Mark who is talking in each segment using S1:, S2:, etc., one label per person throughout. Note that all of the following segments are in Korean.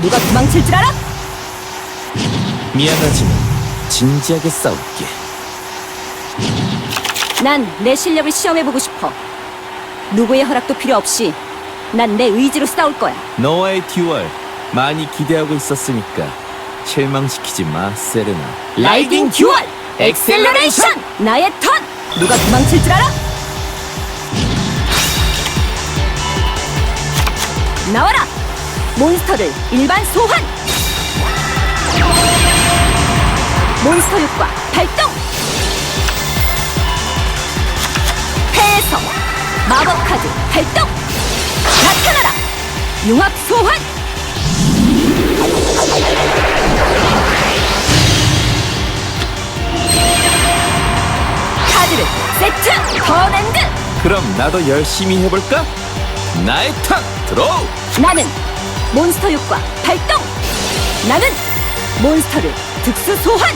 S1: 누가 도망칠 줄 알아?
S2: 미안하지만 진지하게 싸울게.
S1: 난 내 실력을 시험해보고 싶어. 누구의 허락도 필요 없이 난 내 의지로 싸울 거야.
S2: 너와의 듀얼 많이 기대하고 있었으니까 실망시키지 마, 세레나.
S1: 라이딩 듀얼 엑셀러레이션! 나의 턴! 누가 도망칠 줄 알아? 나와라! 몬스터를 일반 소환! 몬스터 효과 발동! 폐해서 마법 카드 발동! 나타나라! 융합 소환! 카드를 세트! 턴앤드!
S2: 그럼 나도 열심히 해볼까? 나의 턴 드로우!
S1: 나는 몬스터 효과 발동! 나는 몬스터를 특수 소환!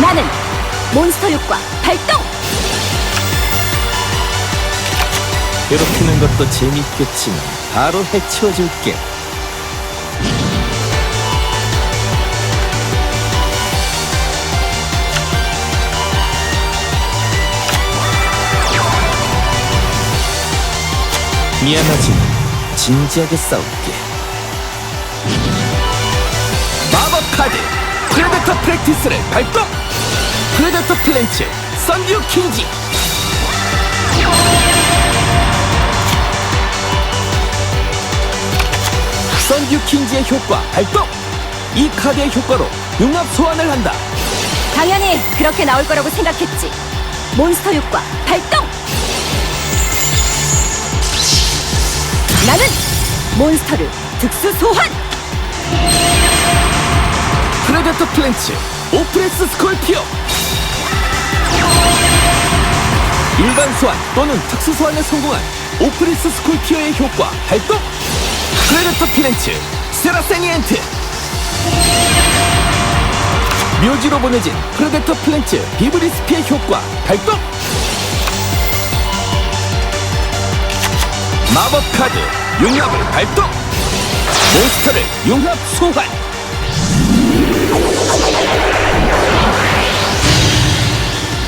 S1: 나는 몬스터 효과 발동!
S2: 괴롭히는 것도 재밌겠지만 바로 해치워줄게. 미안하지만 진지하게 싸울게. 마법 카드 프레데터 프랙티스를 발동! 프레데터 플랜츠 썬듀 킹지 썬듀 킹지의 효과 발동! 이 카드의 효과로 융합 소환을 한다.
S1: 당연히 그렇게 나올 거라고 생각했지. 몬스터 효과 발동! 나는 몬스터를 특수 소환!
S2: 프레데터 플랜츠 오프레스 스콜피오! 일반 소환 또는 특수 소환에 성공한 오프레스 스콜피오의 효과 발동! 프레데터 플랜츠 세라세니엔트! 묘지로 보내진 프레데터 플랜츠 비브리스피의 효과 발동 마법 카드 융합을 발동! 몬스터를 융합 소환!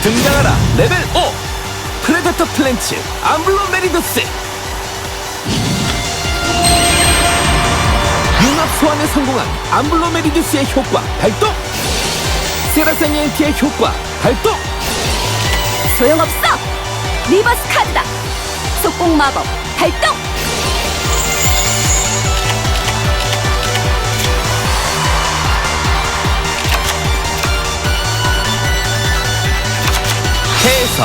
S2: 등장하라 레벨 5 프레데터 플랜츠 암블로 메리두스! 융합 소환에 성공한 암블로 메리두스의 효과 발동! 세라세니엔티의 효과 발동!
S1: 소용없어! 리버스 카드다! 속공 마법 발동!
S2: 해서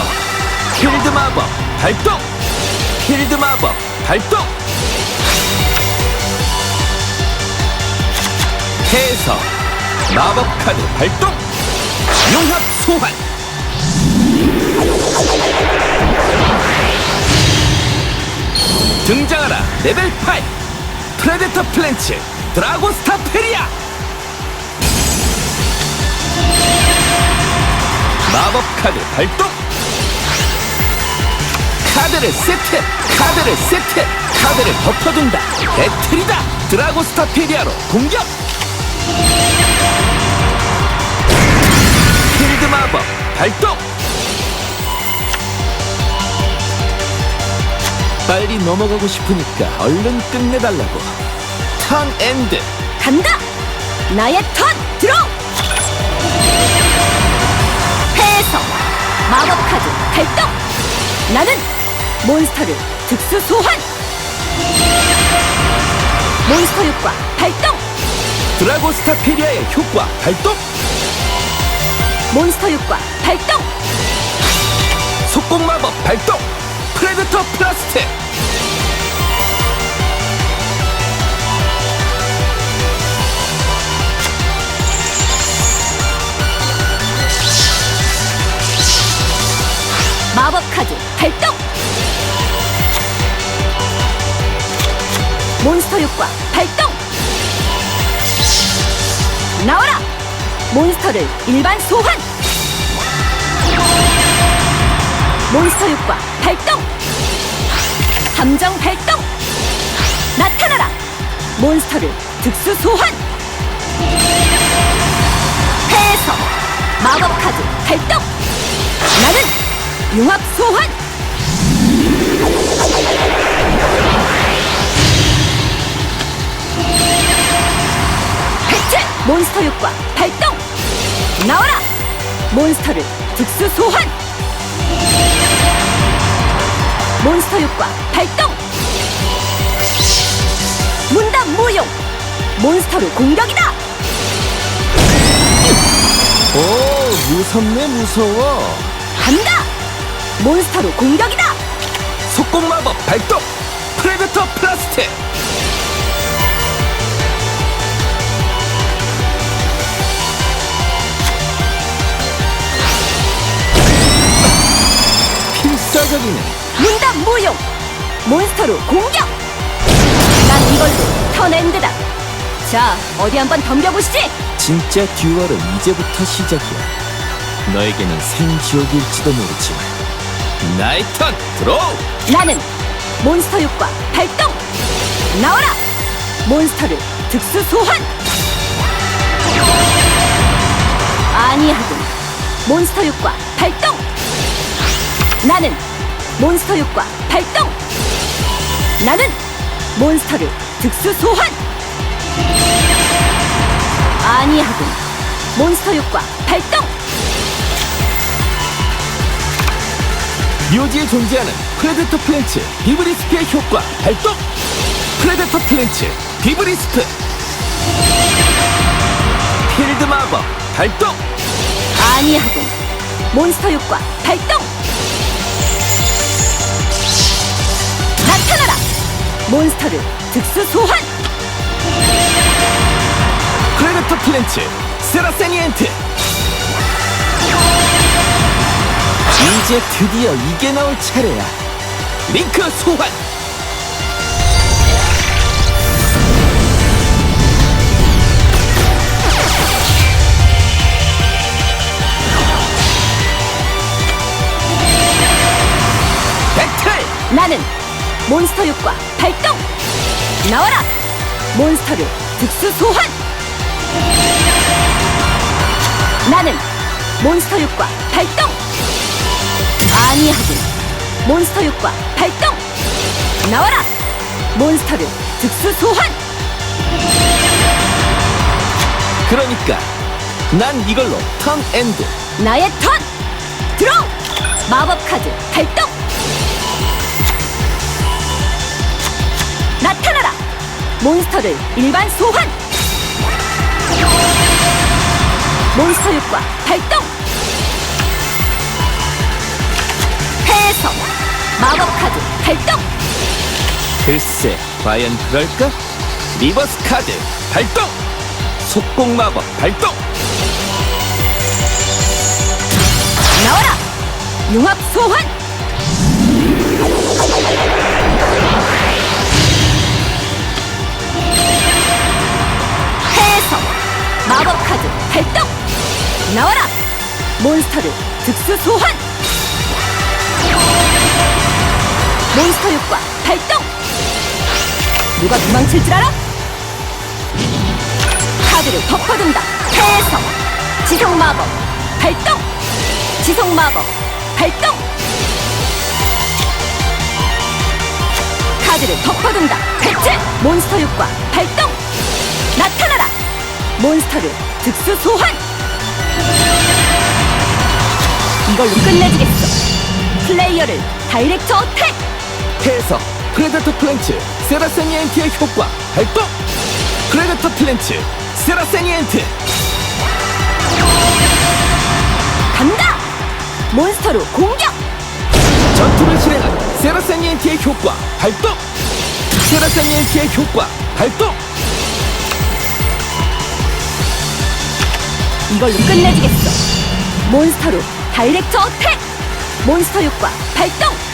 S2: 필드 마법 발동! 필드 마법 발동! 해서 마법 카드 발동! 융합 소환 등장하라. 레벨 8 프레데터 플랜츠 드라고스타 페리아. 마법 카드 발동. 카드를 세트 카드를 세트 카드를 덮어둔다. 배틀이다. 드라고스타 페리아로 공격. 필드 마법 발동 빨리 넘어가고 싶으니까 얼른 끝내달라고 턴 엔드
S1: 간다! 나의 턴 들어! 패에서 마법 카드 발동! 나는 몬스터를 특수 소환! 몬스터 효과 발동!
S2: 드라고스타 페리아의 효과 발동
S1: 몬스터 효과 발동!
S2: 속공 마법 발동 프레데터 플라스트
S1: 발동! 몬스터 효과 발동! 나와라! 몬스터를 일반 소환! 몬스터 효과 발동! 함정 발동! 나타나라! 몬스터를 특수 소환! 폐해서 마법 카드 발동! 나는 융합 소환! 몬스터 효과 발동! 나와라! 몬스터를 특수 소환! 몬스터 효과 발동! 문담 무용! 몬스터로 공격이다!
S2: 오, 무섭네, 무서워.
S1: 간다! 몬스터로 공격이다!
S2: 속공 마법 발동! 프레데터 플라스트! 필사적이네.
S1: 문담 무용! 몬스터로 공격! 난 이걸로 턴엔드다! 자, 어디 한번 덤벼보시지!
S2: 진짜 듀얼은 이제부터 시작이야. 너에게는 생지옥일지도 모르지만. 나의 턴 드로우!
S1: 나는 몬스터 효과 발동! 나와라! 몬스터를 특수 소환! 아니하군 몬스터 효과 발동! 나는 몬스터 효과 발동! 나는 몬스터를 특수 소환! 아니하군 몬스터 효과 발동!
S2: 묘지에 존재하는 프레데터 플랜츠 비브리스프의 효과 발동! 프레데터 플랜츠 비브리스프! 필드 마법 발동!
S1: 아니하군 몬스터 효과 발동 나타나라 몬스터를 특수 소환
S2: 프레데터 플랜츠 세라세니엔트! 이제 드디어 이게 나올 차례야. 링크 소환! 배틀!
S1: 나는 몬스터 효과 발동 나와라 몬스터를 특수 소환 나는 몬스터 효과 발동 아니하군 몬스터 효과 발동 나와라 몬스터를 특수 소환
S2: 그러니까 난 이걸로 턴 엔드.
S1: 나의 턴! 드로우! 마법 카드 발동! 나타나라! 몬스터를 일반 소환! 몬스터 효과 발동! 마법 카드 발동!
S2: 글쎄, 과연 그럴까? 리버스 카드 발동! 속공 마법 발동!
S1: 나와라! 융합 소환! 해서 마법 카드 발동! 나와라! 몬스터를 특수 소환! 누가 도망칠 줄 알아? 카드를 덮어둔다! 해서 지속 마법 발동! 지속 마법 발동! 카드를 덮어둔다. 배치! 몬스터 효과 발동! 나타나라! 몬스터를 특수 소환! 이걸로 끝내주겠어. 플레이어를 다이렉트 어택!
S2: 해서 프레데터 플랜츠 세라세니엔트의 효과 발동! 프레데터 플랜츠 세라세니엔트!
S1: 간다! 몬스터로 공격!
S2: 전투를 실행한 세라세니엔트의 효과 발동! 세라세니엔트의 효과 발동!
S1: 이걸로 끝내주겠어. 몬스터로 다이렉트 어택! 몬스터 효과 발동!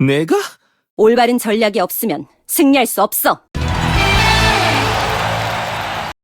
S2: 내가?
S1: 올바른 전략이 없으면 승리할 수 없어.